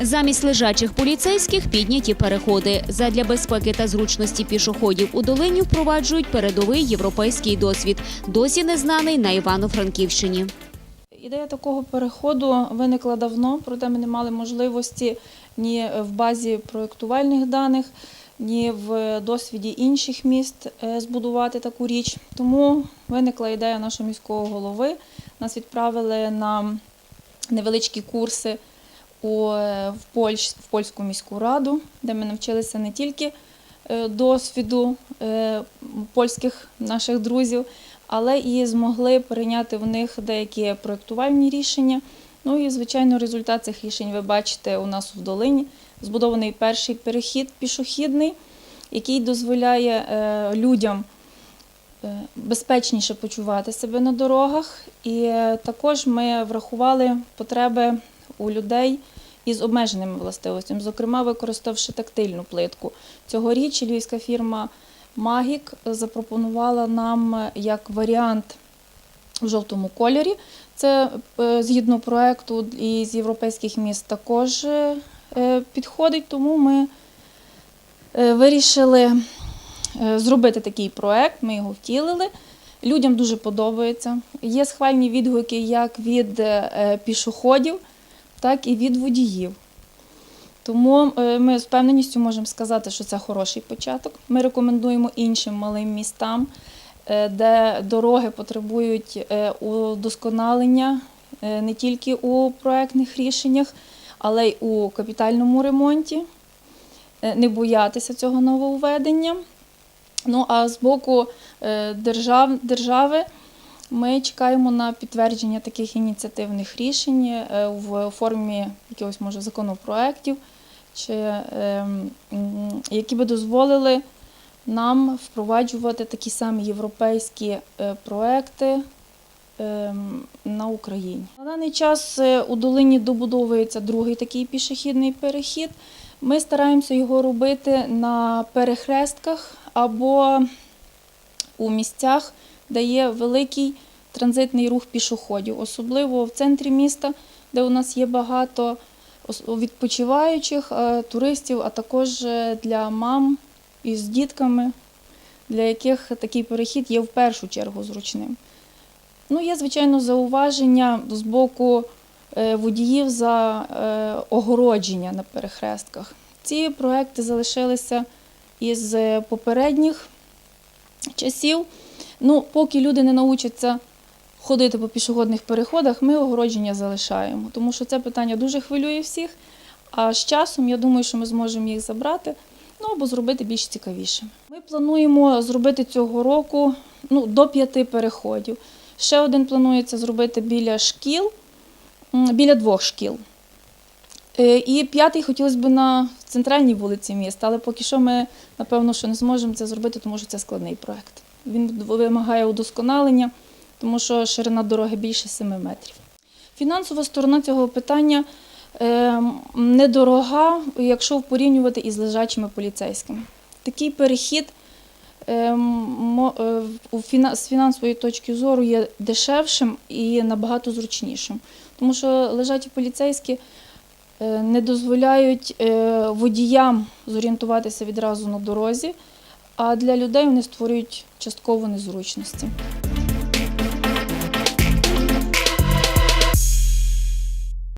Замість лежачих поліцейських підняті переходи. Задля безпеки та зручності пішоходів у долині впроваджують передовий європейський досвід, досі незнаний на Івано-Франківщині. Ідея такого переходу виникла давно, проте ми не мали можливості ні в базі проєктувальних даних, ні в досвіді інших міст е, збудувати таку річ. Тому виникла ідея нашого міського голови. Нас відправили на невеличкі курси у, е, в, Польщ, в польську міську раду, де ми навчилися не тільки е, досвіду е, польських наших друзів, але і змогли перейняти в них деякі проєктувальні рішення. Ну і, звичайно, результат цих рішень ви бачите у нас в долині. Збудований перший перехід пішохідний, який дозволяє людям безпечніше почувати себе на дорогах. І також ми врахували потреби у людей із обмеженими властивостями, зокрема використавши тактильну плитку. Цьогоріч львівська фірма Магік запропонувала нам як варіант в жовтому кольорі. Це е, згідно проекту і з європейських міст також е, е, підходить, тому ми вирішили зробити такий проект, ми його втілили. Людям дуже подобається. Є схвальні відгуки як від пішоходів, так і від водіїв. Тому е, ми з впевненістю можемо сказати, що це хороший початок. Ми рекомендуємо іншим малим містам, е, де дороги потребують е, удосконалення не тільки у проектних рішеннях, але й у капітальному ремонті, не боятися цього нововведення. Ну а з боку держав, держави ми чекаємо на підтвердження таких ініціативних рішень е, в формі якихось може законопроєктів, чи ем, які би дозволили нам впроваджувати такі самі європейські е, проекти ем, на Україні. На даний час е, у долині добудовується другий такий пішохідний перехід. Ми стараємося його робити на перехрестках або у місцях, де є великий транзитний рух пішоходів, особливо в центрі міста, де у нас є багато відпочиваючих е, туристів, а також е, для мам із дітками, для яких такий перехід є в першу чергу зручним. Ну, є, звичайно, зауваження з боку е, водіїв за огородження на перехрестках. Ці проекти залишилися із попередніх часів. Ну, поки люди не научаться ходити по пішохідних переходах, ми огородження залишаємо, тому що це питання дуже хвилює всіх. А з часом я думаю, що ми зможемо їх забрати, ну або зробити більш цікавішими. Ми плануємо зробити цього року ну, до п'яти переходів. Ще один планується зробити біля шкіл, біля двох шкіл. Е, І п'ятий хотілося б на центральній вулиці міста, але поки що ми, напевно, що не зможемо це зробити, тому що це складний проект. Він вимагає удосконалення, тому що ширина дороги більше 7 метрів. Фінансова сторона цього питання е, недорога, якщо порівнювати із лежачими поліцейськими. Такий перехід е, мо- е, з фінансової точки зору є дешевшим і набагато зручнішим, тому що лежачі поліцейські е, не дозволяють е, водіям зорієнтуватися відразу на дорозі, а для людей вони створюють частково незручності.